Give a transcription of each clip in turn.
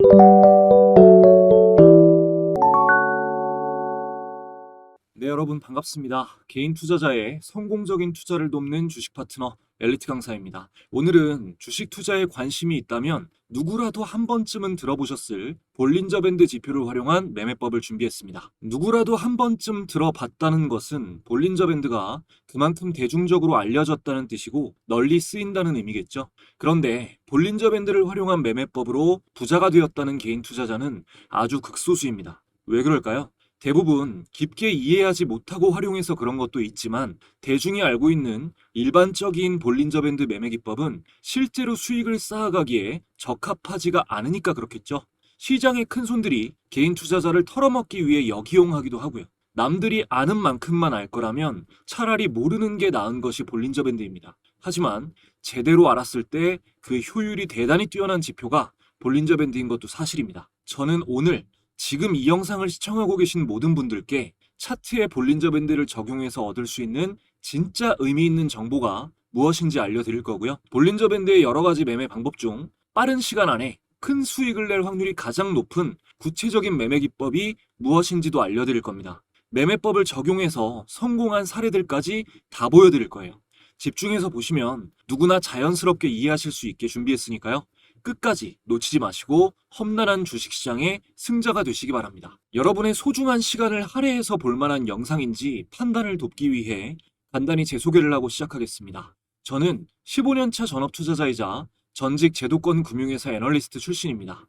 you. 네, 여러분 반갑습니다. 개인 투자자의 성공적인 투자를 돕는 주식 파트너 엘리트 강사입니다. 오늘은 주식 투자에 관심이 있다면 누구라도 한 번쯤은 들어보셨을 볼린저 밴드 지표를 활용한 매매법을 준비했습니다. 누구라도 한 번쯤 들어봤다는 것은 볼린저 밴드가 그만큼 대중적으로 알려졌다는 뜻이고 널리 쓰인다는 의미겠죠. 그런데 볼린저 밴드를 활용한 매매법으로 부자가 되었다는 개인 투자자는 아주 극소수입니다. 왜 그럴까요? 대부분 깊게 이해하지 못하고 활용해서 그런 것도 있지만 대중이 알고 있는 일반적인 볼린저 밴드 매매 기법은 실제로 수익을 쌓아가기에 적합하지가 않으니까 그렇겠죠. 시장의 큰 손들이 개인 투자자를 털어먹기 위해 역이용하기도 하고요. 남들이 아는 만큼만 알 거라면 차라리 모르는 게 나은 것이 볼린저 밴드입니다. 하지만 제대로 알았을 때 그 효율이 대단히 뛰어난 지표가 볼린저 밴드인 것도 사실입니다. 저는 오늘 지금 이 영상을 시청하고 계신 모든 분들께 차트에 볼린저 밴드를 적용해서 얻을 수 있는 진짜 의미 있는 정보가 무엇인지 알려드릴 거고요. 볼린저 밴드의 여러 가지 매매 방법 중 빠른 시간 안에 큰 수익을 낼 확률이 가장 높은 구체적인 매매 기법이 무엇인지도 알려드릴 겁니다. 매매법을 적용해서 성공한 사례들까지 다 보여드릴 거예요. 집중해서 보시면 누구나 자연스럽게 이해하실 수 있게 준비했으니까요. 끝까지 놓치지 마시고 험난한 주식시장의 승자가 되시기 바랍니다. 여러분의 소중한 시간을 할애해서 볼 만한 영상인지 판단을 돕기 위해 간단히 제 소개를 하고 시작하겠습니다. 저는 15년차 전업투자자이자 전직 제도권 금융회사 애널리스트 출신입니다.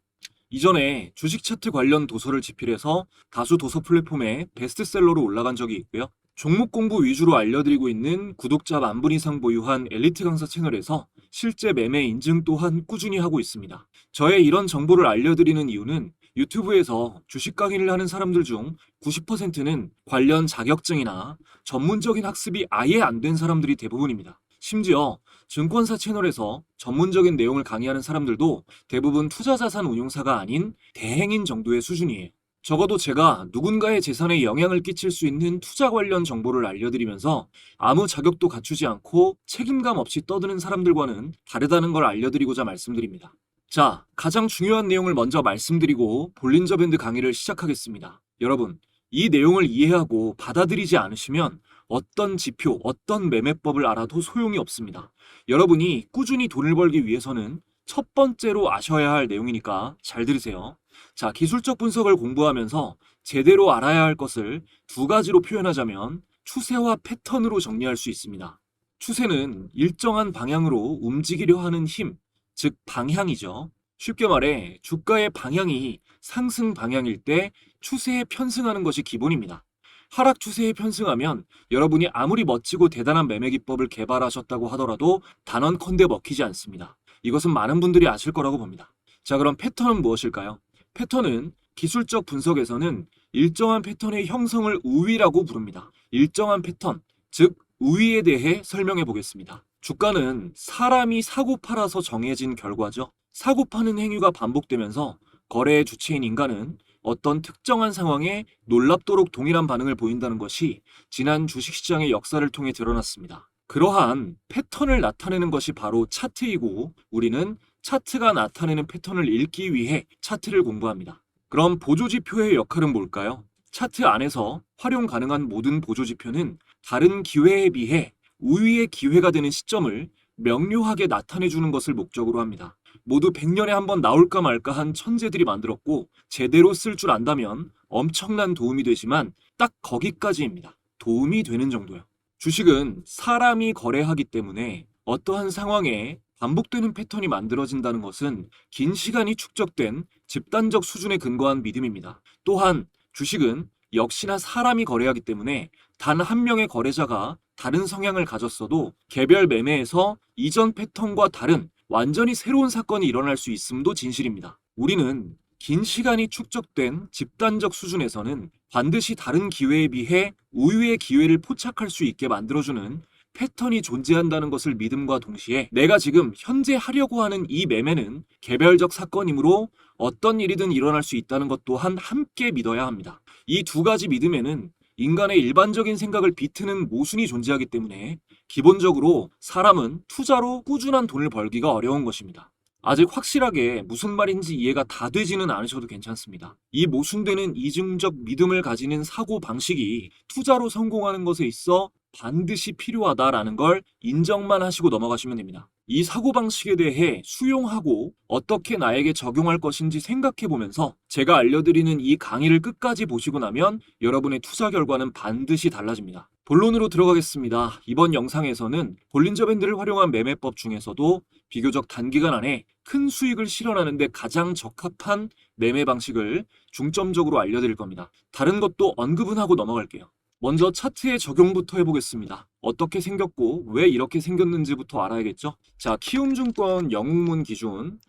이전에 주식 차트 관련 도서를 집필해서 다수 도서 플랫폼에 베스트셀러로 올라간 적이 있고요. 종목 공부 위주로 알려드리고 있는 구독자 만분 이상 보유한 엘리트 강사 채널에서 실제 매매 인증 또한 꾸준히 하고 있습니다. 저의 이런 정보를 알려드리는 이유는 유튜브에서 주식 강의를 하는 사람들 중 90%는 관련 자격증이나 전문적인 학습이 아예 안 된 사람들이 대부분입니다. 심지어 증권사 채널에서 전문적인 내용을 강의하는 사람들도 대부분 투자자산 운용사가 아닌 대행인 정도의 수준이에요. 적어도 제가 누군가의 재산에 영향을 끼칠 수 있는 투자 관련 정보를 알려드리면서 아무 자격도 갖추지 않고 책임감 없이 떠드는 사람들과는 다르다는 걸 알려드리고자 말씀드립니다. 자, 가장 중요한 내용을 먼저 말씀드리고 볼린저 밴드 강의를 시작하겠습니다. 여러분, 이 내용을 이해하고 받아들이지 않으시면 어떤 지표, 어떤 매매법을 알아도 소용이 없습니다. 여러분이 꾸준히 돈을 벌기 위해서는 첫 번째로 아셔야 할 내용이니까 잘 들으세요. 자, 기술적 분석을 공부하면서 제대로 알아야 할 것을 두 가지로 표현하자면 추세와 패턴으로 정리할 수 있습니다. 추세는 일정한 방향으로 움직이려 하는 힘, 즉 방향이죠. 쉽게 말해 주가의 방향이 상승 방향일 때 추세에 편승하는 것이 기본입니다. 하락 추세에 편승하면 여러분이 아무리 멋지고 대단한 매매 기법을 개발하셨다고 하더라도 단언컨대 먹히지 않습니다. 이것은 많은 분들이 아실 거라고 봅니다. 자, 그럼 패턴은 무엇일까요? 패턴은 기술적 분석에서는 일정한 패턴의 형성을 우위라고 부릅니다. 일정한 패턴, 즉 우위에 대해 설명해 보겠습니다. 주가는 사람이 사고 팔아서 정해진 결과죠. 사고 파는 행위가 반복되면서 거래의 주체인 인간은 어떤 특정한 상황에 놀랍도록 동일한 반응을 보인다는 것이 지난 주식시장의 역사를 통해 드러났습니다. 그러한 패턴을 나타내는 것이 바로 차트이고 우리는 차트가 나타내는 패턴을 읽기 위해 차트를 공부합니다. 그럼 보조지표의 역할은 뭘까요? 차트 안에서 활용 가능한 모든 보조지표는 다른 기회에 비해 우위의 기회가 되는 시점을 명료하게 나타내주는 것을 목적으로 합니다. 모두 100년에 한 번 나올까 말까 한 천재들이 만들었고 제대로 쓸 줄 안다면 엄청난 도움이 되지만 딱 거기까지입니다. 도움이 되는 정도요. 주식은 사람이 거래하기 때문에 어떠한 상황에 반복되는 패턴이 만들어진다는 것은 긴 시간이 축적된 집단적 수준에 근거한 믿음입니다. 또한 주식은 역시나 사람이 거래하기 때문에 단 한 명의 거래자가 다른 성향을 가졌어도 개별 매매에서 이전 패턴과 다른 완전히 새로운 사건이 일어날 수 있음도 진실입니다. 우리는 긴 시간이 축적된 집단적 수준에서는 반드시 다른 기회에 비해 우위의 기회를 포착할 수 있게 만들어주는 패턴이 존재한다는 것을 믿음과 동시에 내가 지금 현재 하려고 하는 이 매매는 개별적 사건이므로 어떤 일이든 일어날 수 있다는 것 또한 함께 믿어야 합니다. 이 두 가지 믿음에는 인간의 일반적인 생각을 비트는 모순이 존재하기 때문에 기본적으로 사람은 투자로 꾸준한 돈을 벌기가 어려운 것입니다. 아직 확실하게 무슨 말인지 이해가 다 되지는 않으셔도 괜찮습니다. 이 모순되는 이중적 믿음을 가지는 사고 방식이 투자로 성공하는 것에 있어 반드시 필요하다라는 걸 인정만 하시고 넘어가시면 됩니다. 이 사고 방식에 대해 수용하고 어떻게 나에게 적용할 것인지 생각해 보면서 제가 알려드리는 이 강의를 끝까지 보시고 나면 여러분의 투자 결과는 반드시 달라집니다. 본론으로 들어가겠습니다. 이번 영상에서는 볼린저 밴드를 활용한 매매법 중에서도 비교적 단기간 안에 큰 수익을 실현하는데 가장 적합한 매매 방식을 중점적으로 알려드릴 겁니다. 다른 것도 언급은 하고 넘어갈게요. 먼저 차트의 적용부터 해보겠습니다. 어떻게 생겼고 왜 이렇게 생겼는지부터 알아야겠죠? 자, 키움증권 영웅문 기준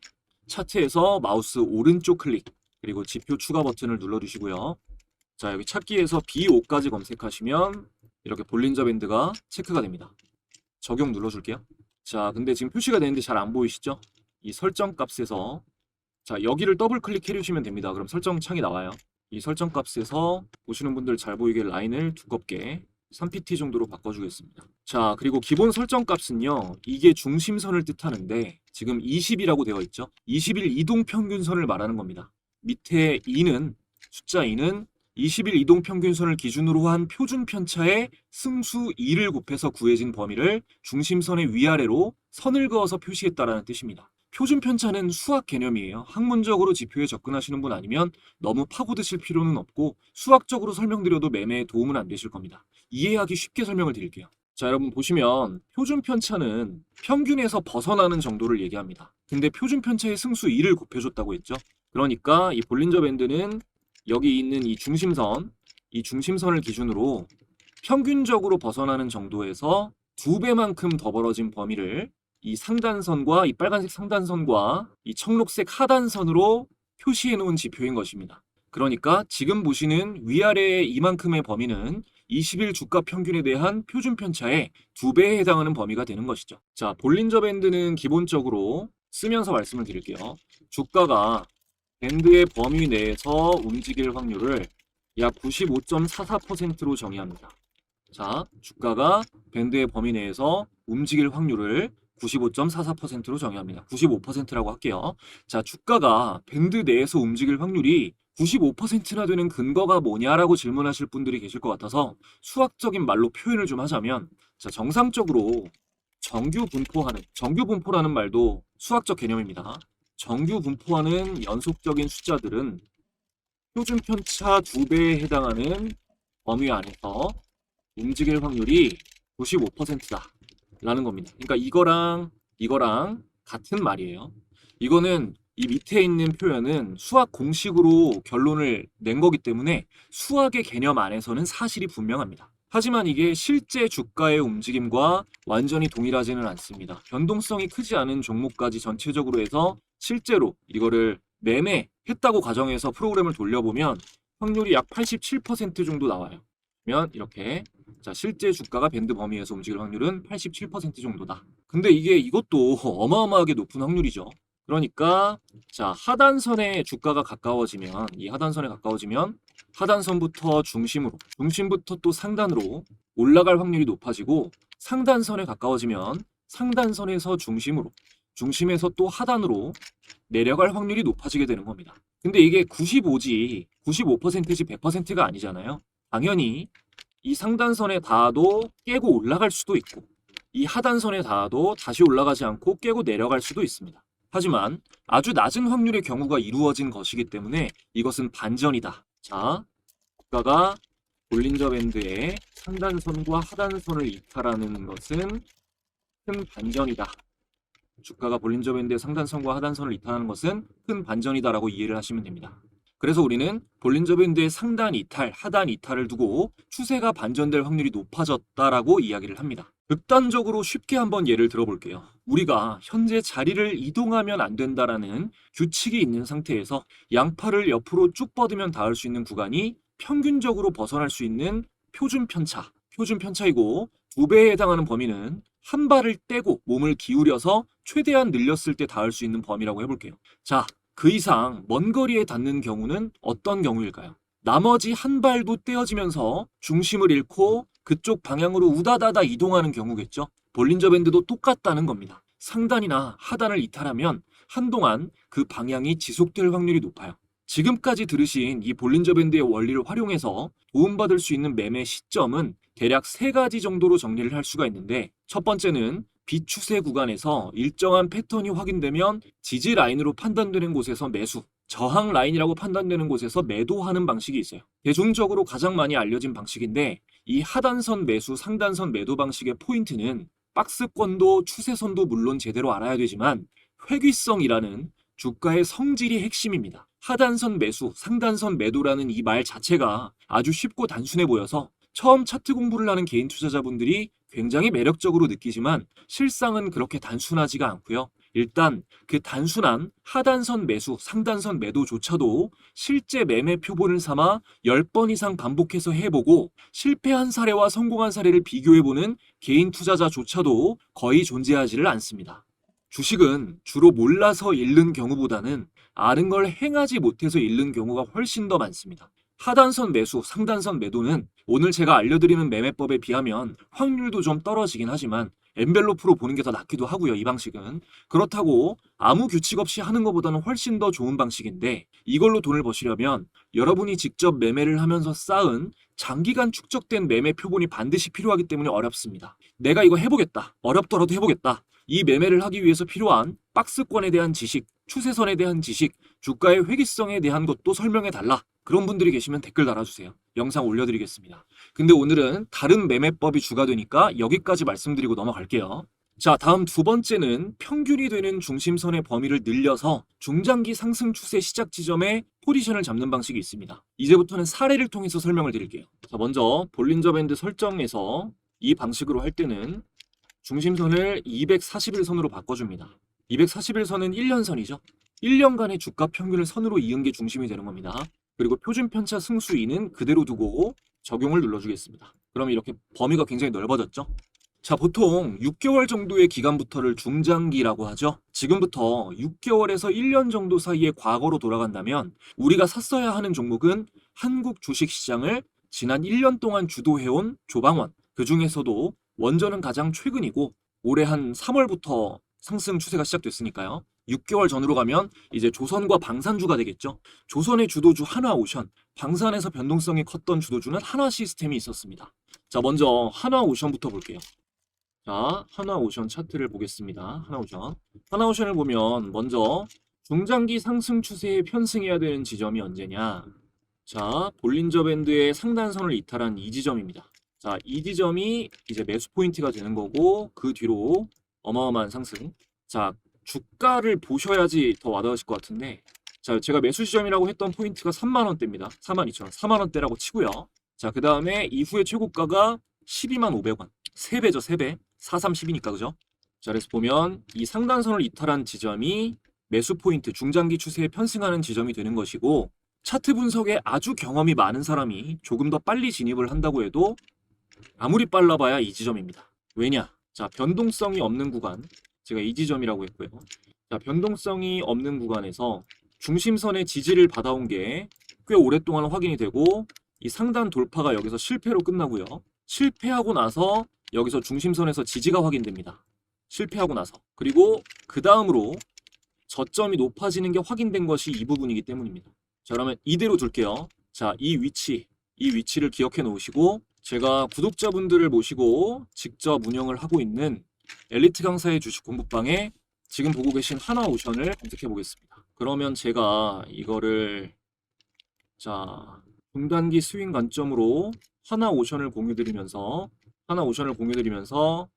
차트에서 마우스 오른쪽 클릭 그리고 지표 추가 버튼을 눌러주시고요. 자, 여기 찾기에서 B5까지 검색하시면 이렇게 볼린저 밴드가 체크가 됩니다. 적용 눌러줄게요. 자, 근데 지금 표시가 되는데 잘 안 보이시죠? 이 설정 값에서 자, 여기를 더블 클릭해 주시면 됩니다. 그럼 설정 창이 나와요. 이 설정 값에서 보시는 분들 잘 보이게 라인을 두껍게 3pt 정도로 바꿔주겠습니다. 자, 그리고 기본 설정 값은요, 이게 중심선을 뜻하는데, 지금 20이라고 되어 있죠? 20일 이동 평균선을 말하는 겁니다. 밑에 2는, 숫자 2는 20일 이동 평균선을 기준으로 한 표준 편차의 승수 2를 곱해서 구해진 범위를 중심선의 위아래로 선을 그어서 표시했다라는 뜻입니다. 표준 편차는 수학 개념이에요. 학문적으로 지표에 접근하시는 분 아니면 너무 파고드실 필요는 없고 수학적으로 설명드려도 매매에 도움은 안 되실 겁니다. 이해하기 쉽게 설명을 드릴게요. 자, 여러분 보시면 표준 편차는 평균에서 벗어나는 정도를 얘기합니다. 근데 표준 편차의 승수 2를 곱해줬다고 했죠. 그러니까 이 볼린저 밴드는 여기 있는 이 중심선, 이 중심선을 기준으로 평균적으로 벗어나는 정도에서 두 배만큼 더 벌어진 범위를 이 상단선과 이 빨간색 상단선과 이 청록색 하단선으로 표시해 놓은 지표인 것입니다. 그러니까 지금 보시는 위아래의 이만큼의 범위는 20일 주가 평균에 대한 표준 편차의 두 배에 해당하는 범위가 되는 것이죠. 자, 볼린저 밴드는 기본적으로 쓰면서 말씀을 드릴게요. 주가가 밴드의 범위 내에서 움직일 확률을 약 95.44%로 정의합니다. 자, 주가가 밴드의 범위 내에서 움직일 확률을 95.44%로 정의합니다. 95%라고 할게요. 자, 주가가 밴드 내에서 움직일 확률이 95%나 되는 근거가 뭐냐라고 질문하실 분들이 계실 것 같아서 수학적인 말로 표현을 좀 하자면 자, 정상적으로 정규 분포하는 정규 분포라는 말도 수학적 개념입니다. 정규 분포하는 연속적인 숫자들은 표준 편차 두 배에 해당하는 범위 안에서 움직일 확률이 95%다. 라는 겁니다. 그러니까 이거랑 이거랑 같은 말이에요. 이거는 이 밑에 있는 표현은 수학 공식으로 결론을 낸 거기 때문에 수학의 개념 안에서는 사실이 분명합니다. 하지만 이게 실제 주가의 움직임과 완전히 동일하지는 않습니다. 변동성이 크지 않은 종목까지 전체적으로 해서 실제로 이거를 매매했다고 가정해서 프로그램을 돌려보면 확률이 약 87% 정도 나와요. 그러면 이렇게 자, 실제 주가가 밴드 범위에서 움직일 확률은 87% 정도다. 근데 이게 이것도 어마어마하게 높은 확률이죠. 그러니까 자, 하단선에 주가가 가까워지면 이 하단선에 가까워지면 하단선부터 중심으로, 중심부터 또 상단으로 올라갈 확률이 높아지고 상단선에 가까워지면 상단선에서 중심으로, 중심에서 또 하단으로 내려갈 확률이 높아지게 되는 겁니다. 근데 이게 95지, 95%지 100%가 아니잖아요. 당연히 이 상단선에 닿아도 깨고 올라갈 수도 있고 이 하단선에 닿아도 다시 올라가지 않고 깨고 내려갈 수도 있습니다. 하지만 아주 낮은 확률의 경우가 이루어진 것이기 때문에 이것은 반전이다. 자, 주가가 볼린저 밴드의 상단선과 하단선을 이탈하는 것은 큰 반전이다. 주가가 볼린저 밴드의 상단선과 하단선을 이탈하는 것은 큰 반전이다라고 이해를 하시면 됩니다. 그래서 우리는 볼린저 밴드의 상단 이탈, 하단 이탈을 두고 추세가 반전될 확률이 높아졌다라고 이야기를 합니다. 극단적으로 쉽게 한번 예를 들어볼게요. 우리가 현재 자리를 이동하면 안 된다라는 규칙이 있는 상태에서 양팔을 옆으로 쭉 뻗으면 닿을 수 있는 구간이 평균적으로 벗어날 수 있는 표준 편차, 표준 편차이고 두 배에 해당하는 범위는 한 발을 떼고 몸을 기울여서 최대한 늘렸을 때 닿을 수 있는 범위라고 해볼게요. 자, 그 이상 먼 거리에 닿는 경우는 어떤 경우일까요? 나머지 한 발도 떼어지면서 중심을 잃고 그쪽 방향으로 우다다다 이동하는 경우겠죠. 볼린저 밴드도 똑같다는 겁니다. 상단이나 하단을 이탈하면 한동안 그 방향이 지속될 확률이 높아요. 지금까지 들으신 이 볼린저 밴드의 원리를 활용해서 도움받을 수 있는 매매 시점은 대략 세 가지 정도로 정리를 할 수가 있는데 첫 번째는 비추세 구간에서 일정한 패턴이 확인되면 지지 라인으로 판단되는 곳에서 매수, 저항 라인이라고 판단되는 곳에서 매도하는 방식이 있어요. 대중적으로 가장 많이 알려진 방식인데 이 하단선 매수, 상단선 매도 방식의 포인트는 박스권도 추세선도 물론 제대로 알아야 되지만 회귀성이라는 주가의 성질이 핵심입니다. 하단선 매수, 상단선 매도라는 이 말 자체가 아주 쉽고 단순해 보여서 처음 차트 공부를 하는 개인 투자자분들이 굉장히 매력적으로 느끼지만 실상은 그렇게 단순하지가 않고요. 일단 그 단순한 하단선 매수, 상단선 매도조차도 실제 매매 표본을 삼아 10번 이상 반복해서 해보고 실패한 사례와 성공한 사례를 비교해보는 개인 투자자조차도 거의 존재하지를 않습니다. 주식은 주로 몰라서 잃는 경우보다는 아는 걸 행하지 못해서 잃는 경우가 훨씬 더 많습니다. 하단선 매수, 상단선 매도는 오늘 제가 알려드리는 매매법에 비하면 확률도 좀 떨어지긴 하지만 엔벨로프로 보는 게 더 낫기도 하고요. 이 방식은. 그렇다고 아무 규칙 없이 하는 것보다는 훨씬 더 좋은 방식인데 이걸로 돈을 버시려면 여러분이 직접 매매를 하면서 쌓은 장기간 축적된 매매 표본이 반드시 필요하기 때문에 어렵습니다. 내가 이거 해보겠다. 어렵더라도 해보겠다. 이 매매를 하기 위해서 필요한 박스권에 대한 지식, 추세선에 대한 지식, 주가의 회귀성에 대한 것도 설명해 달라. 그런 분들이 계시면 댓글 달아주세요. 영상 올려드리겠습니다. 근데 오늘은 다른 매매법이 주가 되니까 여기까지 말씀드리고 넘어갈게요. 자, 다음 두 번째는 평균이 되는 중심선의 범위를 늘려서 중장기 상승 추세 시작 지점에 포지션을 잡는 방식이 있습니다. 이제부터는 사례를 통해서 설명을 드릴게요. 자, 먼저 볼린저 밴드 설정에서 이 방식으로 할 때는 중심선을 241선으로 바꿔줍니다. 241선은 1년 선이죠. 1년간의 주가 평균을 선으로 이은 게 중심이 되는 겁니다. 그리고 표준 편차 승수 2는 그대로 두고 적용을 눌러주겠습니다. 그럼 이렇게 범위가 굉장히 넓어졌죠? 자, 보통 6개월 정도의 기간부터를 중장기라고 하죠. 지금부터 6개월에서 1년 정도 사이의 과거로 돌아간다면 우리가 샀어야 하는 종목은 한국 주식 시장을 지난 1년 동안 주도해온 조방원. 그 중에서도 원전은 가장 최근이고 올해 한 3월부터 상승 추세가 시작됐으니까요. 6개월 전으로 가면 이제 조선과 방산주가 되겠죠. 조선의 주도주 하나오션, 방산에서 변동성이 컸던 주도주는 하나 시스템이 있었습니다. 자, 먼저 하나오션부터 볼게요. 자, 하나오션 차트를 보겠습니다. 하나오션. 하나오션을 보면 먼저 중장기 상승 추세에 편승해야 되는 지점이 언제냐? 자, 볼린저 밴드의 상단선을 이탈한 이 지점입니다. 자, 이 지점이 이제 매수 포인트가 되는 거고 그 뒤로 어마어마한 상승. 자, 주가를 보셔야지 더 와닿으실 것 같은데 자, 제가 매수 지점이라고 했던 포인트가 3만 원대입니다. 4만 2천 원. 4만 원대라고 치고요. 자, 그 다음에 이후에 최고가가 12만 500원. 3배죠, 3배. 4, 3, 10이니까, 그죠? 자, 그래서 보면 이 상단선을 이탈한 지점이 매수 포인트, 중장기 추세에 편승하는 지점이 되는 것이고 차트 분석에 아주 경험이 많은 사람이 조금 더 빨리 진입을 한다고 해도 아무리 빨라봐야 이 지점입니다. 왜냐? 자, 변동성이 없는 구간. 제가 이 지점이라고 했고요. 자, 변동성이 없는 구간에서 중심선의 지지를 받아온 게 꽤 오랫동안 확인이 되고 이 상단 돌파가 여기서 실패로 끝나고요. 실패하고 나서 여기서 중심선에서 지지가 확인됩니다. 실패하고 나서. 그리고 그 다음으로 저점이 높아지는 게 확인된 것이 이 부분이기 때문입니다. 자, 그러면 이대로 둘게요. 자, 이 위치, 이 위치를 기억해 놓으시고 제가 구독자분들을 모시고 직접 운영을 하고 있는 엘리트 강사의 주식 공부방에 지금 보고 계신 하나오션을 검색해 보겠습니다. 그러면 제가 이거를 자 중단기 스윙 관점으로 하나오션을 공유드리면서 하나오션을 공유드리면서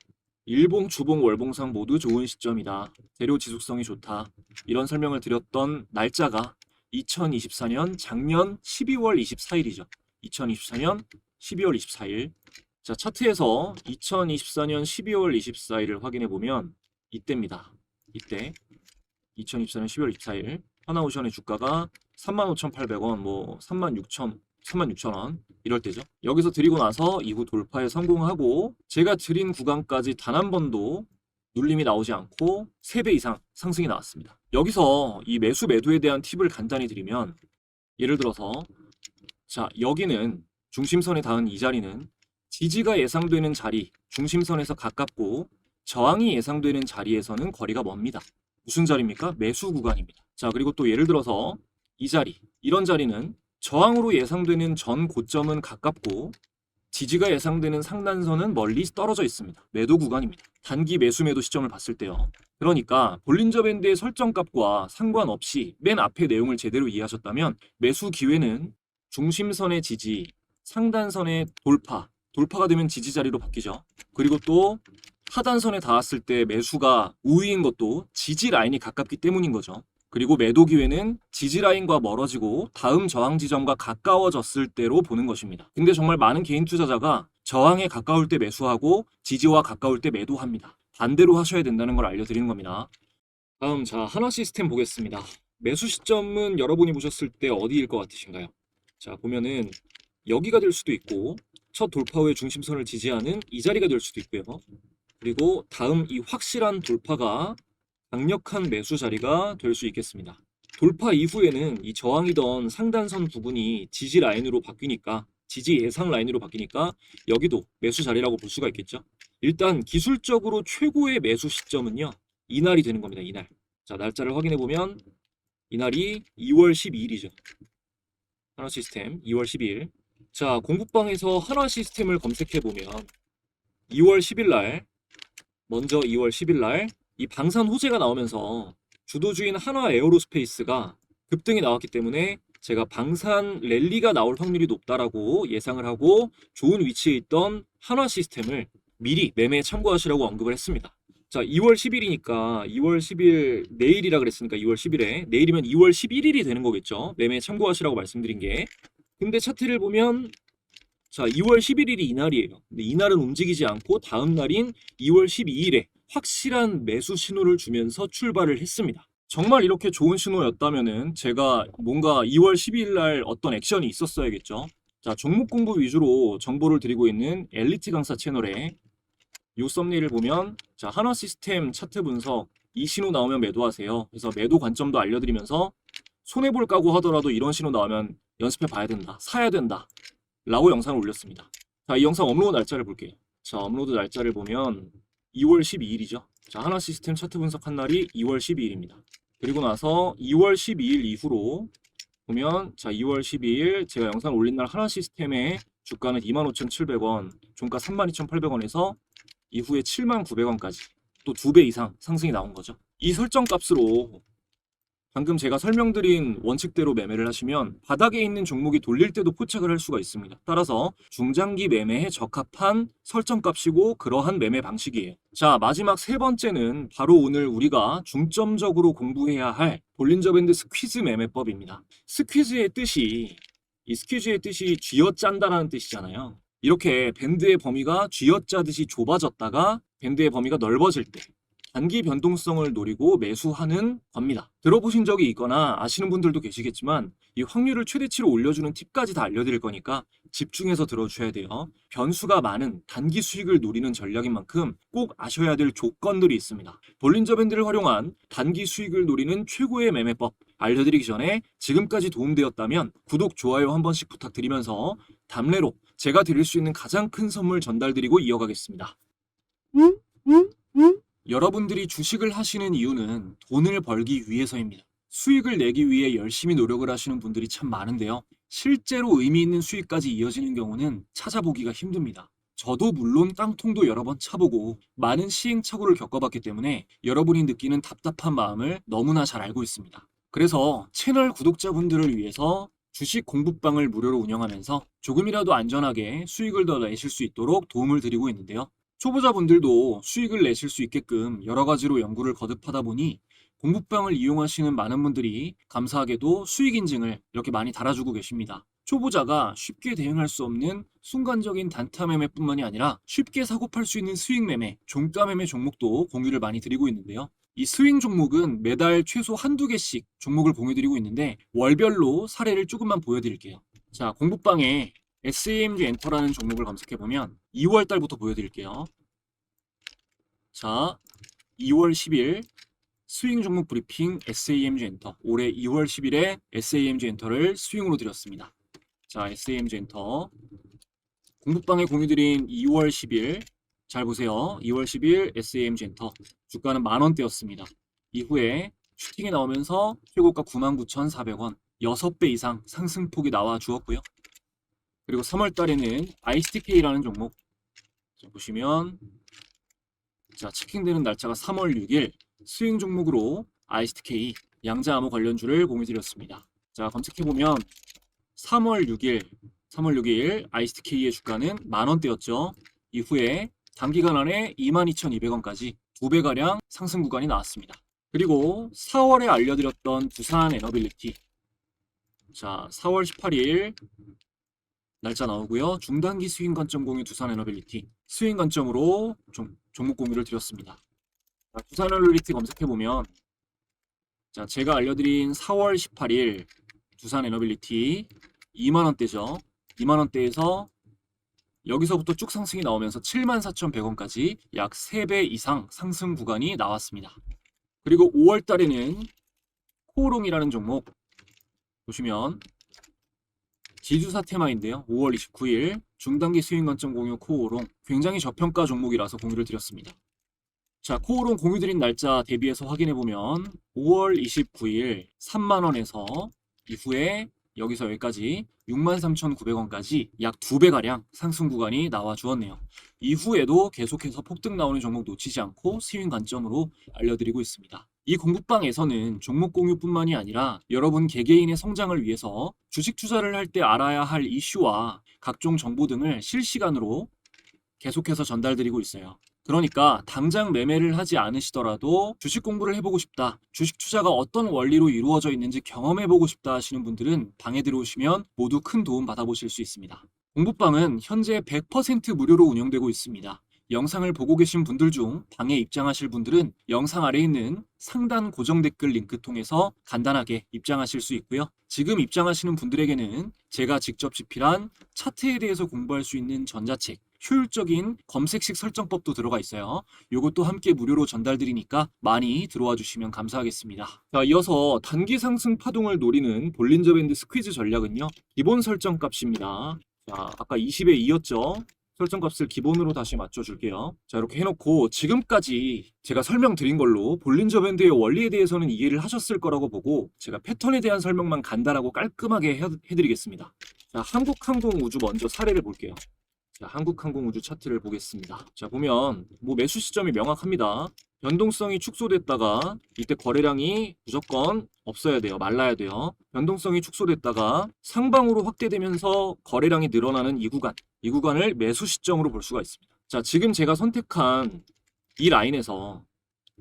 일봉, 주봉, 월봉상 모두 좋은 시점이다. 재료 지속성이 좋다. 이런 설명을 드렸던 날짜가 2024년 작년 12월 24일이죠. 2024년 12월 24일. 자, 차트에서 2024년 12월 24일을 확인해 보면 이때입니다. 이때 2024년 12월 24일 하나오션의 주가가 35,800원, 뭐 36,000, 36,000원 이럴 때죠. 여기서 드리고 나서 이후 돌파에 성공하고 제가 드린 구간까지 단 한 번도 눌림이 나오지 않고 3배 이상 상승이 나왔습니다. 여기서 이 매수 매도에 대한 팁을 간단히 드리면 예를 들어서 자, 여기는 중심선에 닿은 이 자리는 지지가 예상되는 자리, 중심선에서 가깝고 저항이 예상되는 자리에서는 거리가 멉니다. 무슨 자리입니까? 매수 구간입니다. 자, 그리고 또 예를 들어서 이 자리, 이런 자리는 저항으로 예상되는 전 고점은 가깝고 지지가 예상되는 상단선은 멀리 떨어져 있습니다. 매도 구간입니다. 단기 매수 매도 시점을 봤을 때요. 그러니까 볼린저 밴드의 설정값과 상관없이 맨 앞에 내용을 제대로 이해하셨다면 매수 기회는 중심선의 지지, 상단선의 돌파, 돌파가 되면 지지 자리로 바뀌죠. 그리고 또 하단선에 닿았을 때 매수가 우위인 것도 지지 라인이 가깝기 때문인 거죠. 그리고 매도 기회는 지지 라인과 멀어지고 다음 저항 지점과 가까워졌을 때로 보는 것입니다. 근데 정말 많은 개인 투자자가 저항에 가까울 때 매수하고 지지와 가까울 때 매도합니다. 반대로 하셔야 된다는 걸 알려드리는 겁니다. 다음 자 하나 시스템 보겠습니다. 매수 시점은 여러분이 보셨을 때 어디일 것 같으신가요? 자 보면은 여기가 될 수도 있고 첫 돌파 후에 중심선을 지지하는 이 자리가 될 수도 있고요. 그리고 다음 이 확실한 돌파가 강력한 매수 자리가 될 수 있겠습니다. 돌파 이후에는 이 저항이던 상단선 부분이 지지 라인으로 바뀌니까 지지 예상 라인으로 바뀌니까 여기도 매수 자리라고 볼 수가 있겠죠. 일단 기술적으로 최고의 매수 시점은요. 이날이 되는 겁니다. 이날. 자, 날짜를 확인해 보면 이날이 2월 12일이죠. 하나 시스템 2월 12일. 자, 공부방에서 하나 시스템을 검색해 보면 2월 10일 날 먼저 2월 10일 날 이 방산 호재가 나오면서 주도주인 한화 에어로스페이스가 급등이 나왔기 때문에 제가 방산 랠리가 나올 확률이 높다라고 예상을 하고 좋은 위치에 있던 한화 시스템을 미리 매매에 참고하시라고 언급을 했습니다. 자, 2월 10일이니까 2월 10일 내일이라 그랬으니까 2월 10일에 내일이면 2월 11일이 되는 거겠죠. 매매에 참고하시라고 말씀드린 게. 근데 차트를 보면 자, 2월 11일이 이날이에요. 근데 이날은 움직이지 않고 다음 날인 2월 12일에 확실한 매수 신호를 주면서 출발을 했습니다. 정말 이렇게 좋은 신호였다면은 제가 뭔가 2월 12일 날 어떤 액션이 있었어야겠죠. 자, 종목 공부 위주로 정보를 드리고 있는 엘리트 강사 채널에 요 썸네일을 보면 자, 한화 시스템 차트 분석 이 신호 나오면 매도하세요. 그래서 매도 관점도 알려드리면서 손해볼 까고 하더라도 이런 신호 나오면 연습해 봐야 된다. 사야 된다. 라고 영상을 올렸습니다. 자, 이 영상 업로드 날짜를 볼게요. 자, 업로드 날짜를 보면 2월 12일이죠. 자, 하나 시스템 차트 분석한 날이 2월 12일입니다. 그리고 나서 2월 12일 이후로 보면 자, 2월 12일 제가 영상 올린 날 하나 시스템의 주가는 25,700원, 종가 32,800원에서 이후에 79,900원까지 또 두 배 이상 상승이 나온 거죠. 이 설정 값으로 방금 제가 설명드린 원칙대로 매매를 하시면 바닥에 있는 종목이 돌릴 때도 포착을 할 수가 있습니다. 따라서 중장기 매매에 적합한 설정값이고 그러한 매매 방식이에요. 자, 마지막 세 번째는 바로 오늘 우리가 중점적으로 공부해야 할 볼린저 밴드 스퀴즈 매매법입니다. 스퀴즈의 뜻이 이 스퀴즈의 뜻이 쥐어짠다라는 뜻이잖아요. 이렇게 밴드의 범위가 쥐어짜듯이 좁아졌다가 밴드의 범위가 넓어질 때 단기 변동성을 노리고 매수하는 겁니다. 들어보신 적이 있거나 아시는 분들도 계시겠지만 이 확률을 최대치로 올려주는 팁까지 다 알려드릴 거니까 집중해서 들어주셔야 돼요. 변수가 많은 단기 수익을 노리는 전략인 만큼 꼭 아셔야 될 조건들이 있습니다. 볼린저 밴드를 활용한 단기 수익을 노리는 최고의 매매법 알려드리기 전에 지금까지 도움되었다면 구독, 좋아요 한 번씩 부탁드리면서 답례로 제가 드릴 수 있는 가장 큰 선물 전달드리고 이어가겠습니다. 여러분들이 주식을 하시는 이유는 돈을 벌기 위해서입니다. 수익을 내기 위해 열심히 노력을 하시는 분들이 참 많은데요. 실제로 의미 있는 수익까지 이어지는 경우는 찾아보기가 힘듭니다. 저도 물론 땅통도 여러 번 차보고 많은 시행착오를 겪어봤기 때문에 여러분이 느끼는 답답한 마음을 너무나 잘 알고 있습니다. 그래서 채널 구독자분들을 위해서 주식 공부방을 무료로 운영하면서 조금이라도 안전하게 수익을 더 내실 수 있도록 도움을 드리고 있는데요. 초보자분들도 수익을 내실 수 있게끔 여러 가지로 연구를 거듭하다 보니 공부방을 이용하시는 많은 분들이 감사하게도 수익 인증을 이렇게 많이 달아주고 계십니다. 초보자가 쉽게 대응할 수 없는 순간적인 단타 매매뿐만이 아니라 쉽게 사고 팔 수 있는 수익 매매, 종가 매매 종목도 공유를 많이 드리고 있는데요. 이 스윙 종목은 매달 최소 한두 개씩 종목을 공유드리고 있는데 월별로 사례를 조금만 보여드릴게요. 자, 공부방에 SAMG 엔터라는 종목을 검색해보면 2월 달부터 보여드릴게요. 자, 2월 10일 스윙 종목 브리핑 SAMG 엔터. 올해 2월 10일에 SAMG 엔터를 스윙으로 드렸습니다. 자, SAMG 엔터. 공부방에 공유드린 2월 10일. 잘 보세요. 2월 10일 SAMG 엔터. 주가는 만 원대였습니다. 이후에 슈팅이 나오면서 최고가 99,400원 6배 이상 상승폭이 나와 주었고요. 그리고 3월 달에는 ISTK라는 종목 자, 보시면 자 체킹되는 날짜가 3월 6일 스윙 종목으로 ISTK 양자 암호 관련주를 공유드렸습니다. 자 검색해보면 3월 6일 3월 6일 ISTK의 주가는 만원대였죠. 이후에 단기간 안에 22,200원까지 2배가량 상승 구간이 나왔습니다. 그리고 4월에 알려드렸던 부산 에너빌리티 자 4월 18일 날짜 나오고요. 중단기 스윙 관점 공유 두산 에너빌리티 스윙 관점으로 종, 종목 공유를 드렸습니다. 자, 두산 에너빌리티 검색해 보면 자 제가 알려드린 4월 18일 두산 에너빌리티 2만 원대죠. 2만 원대에서 여기서부터 쭉 상승이 나오면서 74,100원까지 약 3배 이상 상승 구간이 나왔습니다. 그리고 5월 달에는 코오롱이라는 종목 보시면 지주사 테마인데요. 5월 29일 중단기 스윙 관점 공유 코오롱 굉장히 저평가 종목이라서 공유를 드렸습니다. 자, 코오롱 공유 드린 날짜 대비해서 확인해 보면 5월 29일 3만 원에서 이후에 여기서 여기까지 63,900원까지 약 2배 가량 상승 구간이 나와 주었네요. 이후에도 계속해서 폭등 나오는 종목 놓치지 않고 스윙 관점으로 알려드리고 있습니다. 이 공부방에서는 종목 공유뿐만이 아니라 여러분 개개인의 성장을 위해서 주식 투자를 할 때 알아야 할 이슈와 각종 정보 등을 실시간으로 계속해서 전달드리고 있어요. 그러니까 당장 매매를 하지 않으시더라도 주식 공부를 해보고 싶다. 주식 투자가 어떤 원리로 이루어져 있는지 경험해보고 싶다 하시는 분들은 방에 들어오시면 모두 큰 도움 받아보실 수 있습니다. 공부방은 현재 100% 무료로 운영되고 있습니다. 영상을 보고 계신 분들 중 방에 입장하실 분들은 영상 아래 있는 상단 고정 댓글 링크 통해서 간단하게 입장하실 수 있고요. 지금 입장하시는 분들에게는 제가 직접 집필한 차트에 대해서 공부할 수 있는 전자책, 효율적인 검색식 설정법도 들어가 있어요. 이것도 함께 무료로 전달드리니까 많이 들어와 주시면 감사하겠습니다. 자, 이어서 단기 상승 파동을 노리는 볼린저 밴드 스퀴즈 전략은요. 기본 설정 값입니다. 자, 아까 20에 2였죠. 설정값을 기본으로 다시 맞춰줄게요. 자 이렇게 해놓고 지금까지 제가 설명드린 걸로 볼린저 밴드의 원리에 대해서는 이해를 하셨을 거라고 보고 제가 패턴에 대한 설명만 간단하고 깔끔하게 해, 해드리겠습니다. 자 한국항공우주 먼저 사례를 볼게요. 자 한국항공우주 차트를 보겠습니다. 자 보면 뭐 매수 시점이 명확합니다. 변동성이 축소됐다가 이때 거래량이 무조건 없어야 돼요. 말라야 돼요. 변동성이 축소됐다가 상방으로 확대되면서 거래량이 늘어나는 이 구간. 이 구간을 매수 시점으로 볼 수가 있습니다. 자, 지금 제가 선택한 이 라인에서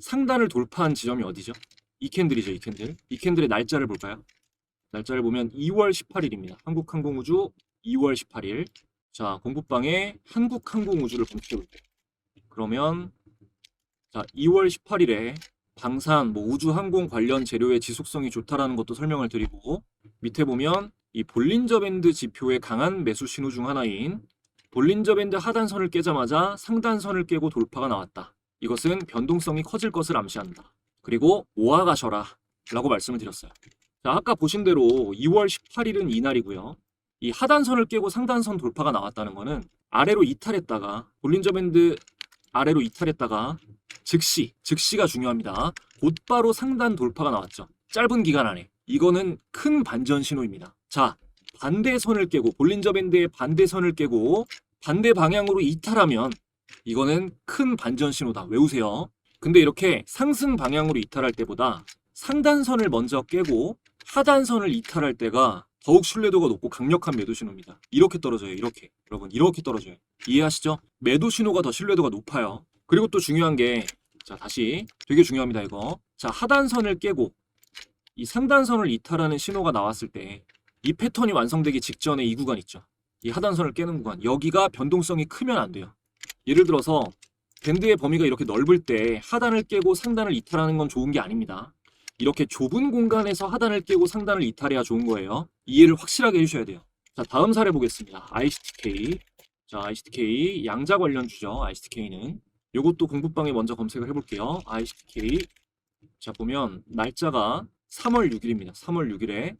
상단을 돌파한 지점이 어디죠? 이 캔들이죠, 이 캔들. 이 캔들의 날짜를 볼까요? 날짜를 보면 2월 18일입니다. 한국항공우주 2월 18일. 자, 공부방에 한국항공우주를 검색해 볼게요. 그러면 자, 2월 18일에 방산, 뭐 우주 항공 관련 재료의 지속성이 좋다라는 것도 설명을 드리고 밑에 보면 이 볼린저 밴드 지표의 강한 매수 신호 중 하나인 볼린저 밴드 하단선을 깨자마자 상단선을 깨고 돌파가 나왔다. 이것은 변동성이 커질 것을 암시한다. 그리고 모아가셔라 라고 말씀을 드렸어요. 자, 아까 보신 대로 2월 18일은 이날이고요. 이 하단선을 깨고 상단선 돌파가 나왔다는 것은 아래로 이탈했다가 볼린저 밴드 아래로 이탈했다가 즉시, 즉시가 중요합니다. 곧바로 상단 돌파가 나왔죠. 짧은 기간 안에. 이거는 큰 반전 신호입니다. 자, 반대선을 깨고, 볼린저 밴드의 반대선을 깨고, 반대 방향으로 이탈하면, 이거는 큰 반전 신호다. 외우세요. 근데 이렇게 상승 방향으로 이탈할 때보다 상단선을 먼저 깨고, 하단선을 이탈할 때가 더욱 신뢰도가 높고 강력한 매도 신호입니다. 이렇게 떨어져요. 이렇게. 여러분, 이렇게 떨어져요. 이해하시죠? 매도 신호가 더 신뢰도가 높아요. 그리고 또 중요한 게, 자, 다시. 되게 중요합니다, 이거. 자, 하단선을 깨고, 이 상단선을 이탈하는 신호가 나왔을 때, 이 패턴이 완성되기 직전에 이 구간 있죠. 이 하단선을 깨는 구간. 여기가 변동성이 크면 안 돼요. 예를 들어서, 밴드의 범위가 이렇게 넓을 때 하단을 깨고 상단을 이탈하는 건 좋은 게 아닙니다. 이렇게 좁은 공간에서 하단을 깨고 상단을 이탈해야 좋은 거예요. 이해를 확실하게 해주셔야 돼요. 자, 다음 사례 보겠습니다. ICTK. 자, ICTK 양자 관련주죠. ICTK는. 요것도 공부방에 먼저 검색을 해볼게요. ICTK. 자, 보면 날짜가 3월 6일입니다. 3월 6일에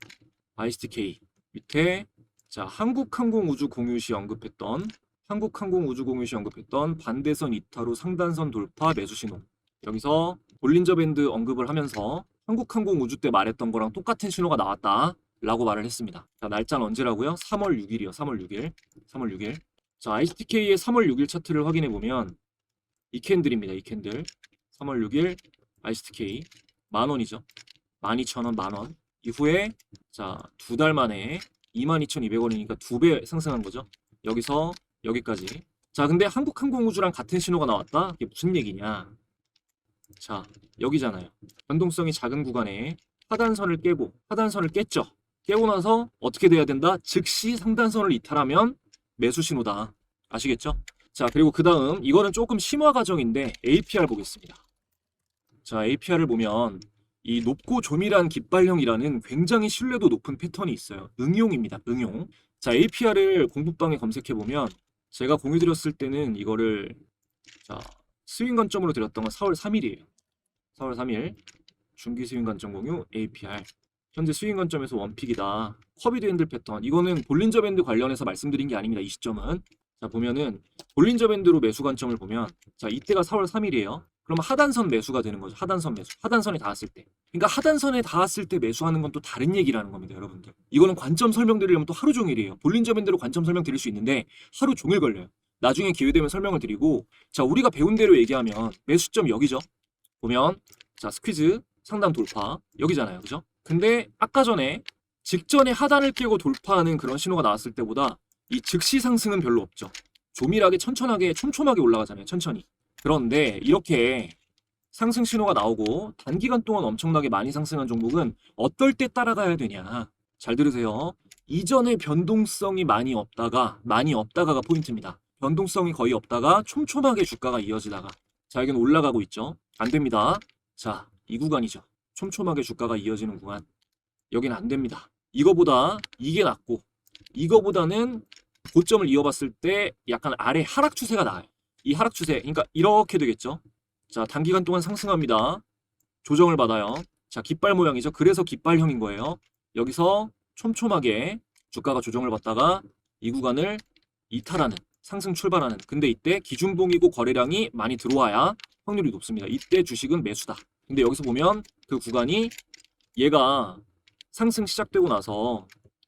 ICTK 밑에 자, 한국항공우주 공유 시 언급했던 한국항공우주 공유 시 언급했던 반대선 이탈 후 상단선 돌파 매수 신호. 여기서 볼린저 밴드 언급을 하면서 한국항공우주 때 말했던 거랑 똑같은 신호가 나왔다. 라고 말을 했습니다. 자, 날짜는 언제라고요? 3월 6일이요. 3월 6일. 3월 6일. 자, ICTK의 3월 6일 차트를 확인해 보면 이 캔들입니다. 이 캔들. 3월 6일 ICTK 만 원이죠. 12,000원, 만 원. 이후에 자, 두 달 만에 22,200원이니까 두 배 상승한 거죠. 여기서 여기까지. 자, 근데 한국항공우주랑 같은 신호가 나왔다? 이게 무슨 얘기냐? 자, 여기잖아요. 변동성이 작은 구간에 하단선을 깨고 하단선을 깼죠. 깨고 나서 어떻게 돼야 된다? 즉시 상단선을 이탈하면 매수 신호다. 아시겠죠? 자, 그리고 그 다음 이거는 조금 심화 과정인데 APR 보겠습니다. 자, APR을 보면 이 높고 조밀한 깃발형이라는 굉장히 신뢰도 높은 패턴이 있어요. 응용입니다. 응용. 자, APR을 공부방에 검색해 보면 제가 공유 드렸을 때는 이거를 자, 스윙 관점으로 드렸던 건 4월 3일이에요. 4월 3일 중기 스윙 관점 공유 APR 현재 스윙 관점에서 원픽이다. 커비드 핸들 패턴 이거는 볼린저 밴드 관련해서 말씀드린 게 아닙니다. 이 시점은 자 보면은 볼린저 밴드로 매수 관점을 보면 자 이때가 4월 3일이에요. 그러면 하단선 매수가 되는 거죠. 하단선 매수. 하단선에 닿았을 때. 그러니까 하단선에 닿았을 때 매수하는 건 또 다른 얘기라는 겁니다, 여러분들. 이거는 관점 설명드리려면 또 하루 종일이에요. 볼린저 밴드로 관점 설명 드릴 수 있는데 하루 종일 걸려요. 나중에 기회 되면 설명을 드리고 자 우리가 배운 대로 얘기하면 매수점 여기죠. 보면 자 스퀴즈 상단 돌파 여기잖아요, 그죠? 근데 아까 전에 직전에 하단을 깨고 돌파하는 그런 신호가 나왔을 때보다 이 즉시 상승은 별로 없죠. 조밀하게 천천하게 촘촘하게 올라가잖아요, 천천히. 그런데 이렇게 상승 신호가 나오고 단기간 동안 엄청나게 많이 상승한 종목은 어떨 때 따라가야 되냐? 잘 들으세요. 이전에 변동성이 많이 없다가 많이 없다가가 포인트입니다. 변동성이 거의 없다가 촘촘하게 주가가 이어지다가 자 여기는 올라가고 있죠. 안 됩니다. 자, 이 구간이죠. 촘촘하게 주가가 이어지는 구간. 여기는 안 됩니다. 이거보다 이게 낫고 이거보다는 고점을 이어봤을 때 약간 아래 하락 추세가 나아요. 이 하락 추세, 그러니까 이렇게 되겠죠. 자, 단기간 동안 상승합니다. 조정을 받아요. 자, 깃발 모양이죠. 그래서 깃발형인 거예요. 여기서 촘촘하게 주가가 조정을 받다가 이 구간을 이탈하는 상승 출발하는. 근데 이때 기준봉이고 거래량이 많이 들어와야 확률이 높습니다. 이때 주식은 매수다. 근데 여기서 보면 그 구간이 얘가 상승 시작되고 나서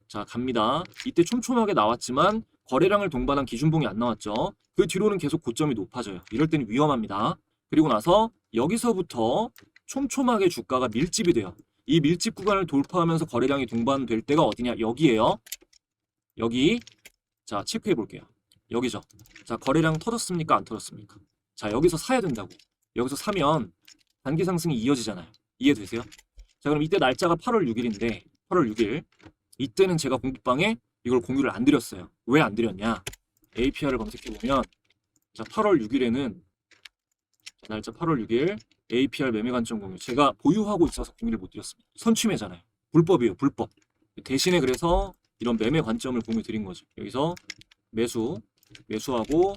자 갑니다. 이때 촘촘하게 나왔지만 거래량을 동반한 기준봉이 안 나왔죠. 그 뒤로는 계속 고점이 높아져요. 이럴 때는 위험합니다. 그리고 나서 여기서부터 촘촘하게 주가가 밀집이 돼요. 이 밀집 구간을 돌파하면서 거래량이 동반될 때가 어디냐? 여기에요. 여기. 자, 체크해 볼게요. 여기죠. 자, 거래량 터졌습니까? 안 터졌습니까? 자, 여기서 사야 된다고. 여기서 사면 단기 상승이 이어지잖아요. 이해되세요? 자, 그럼 이때 날짜가 8월 6일인데 8월 6일 이때는 제가 공부방에 이걸 공유를 안 드렸어요. 왜 안 드렸냐? APR을 검색해 보면 자, 8월 6일에는 날짜 8월 6일 APR 매매 관점 공유 제가 보유하고 있어서 공유를 못 드렸습니다. 선취매잖아요. 불법이에요, 불법. 대신에 그래서 이런 매매 관점을 공유 드린 거죠. 여기서 매수, 매수하고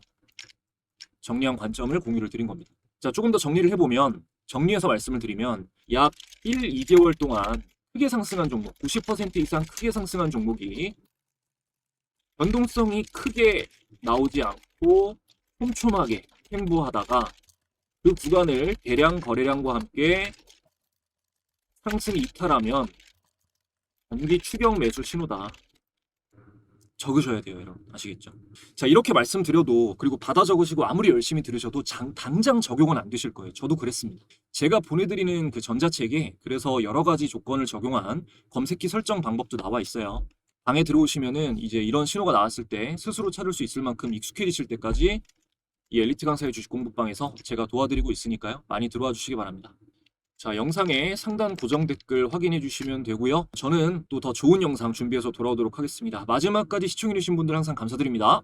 정리한 관점을 공유를 드린 겁니다. 자, 조금 더 정리를 해보면 정리해서 말씀을 드리면 약 1, 2개월 동안 크게 상승한 종목, 90% 이상 크게 상승한 종목이 변동성이 크게 나오지 않고 촘촘하게 횡보하다가 그 구간을 대량 거래량과 함께 상승이 이탈하면 단기 추격 매수 신호다. 적으셔야 돼요, 여러분. 아시겠죠? 자, 이렇게 말씀드려도 그리고 받아 적으시고 아무리 열심히 들으셔도 장- 당장 적용은 안 되실 거예요. 저도 그랬습니다. 제가 보내드리는 그 전자책에 그래서 여러 가지 조건을 적용한 검색기 설정 방법도 나와 있어요. 방에 들어오시면은 이제 이런 신호가 나왔을 때 스스로 찾을 수 있을 만큼 익숙해지실 때까지 이 엘리트 강사의 주식 공부방에서 제가 도와드리고 있으니까요. 많이 들어와 주시기 바랍니다. 자, 영상의 상단 고정 댓글 확인해 주시면 되고요. 저는 또 더 좋은 영상 준비해서 돌아오도록 하겠습니다. 마지막까지 시청해 주신 분들 항상 감사드립니다.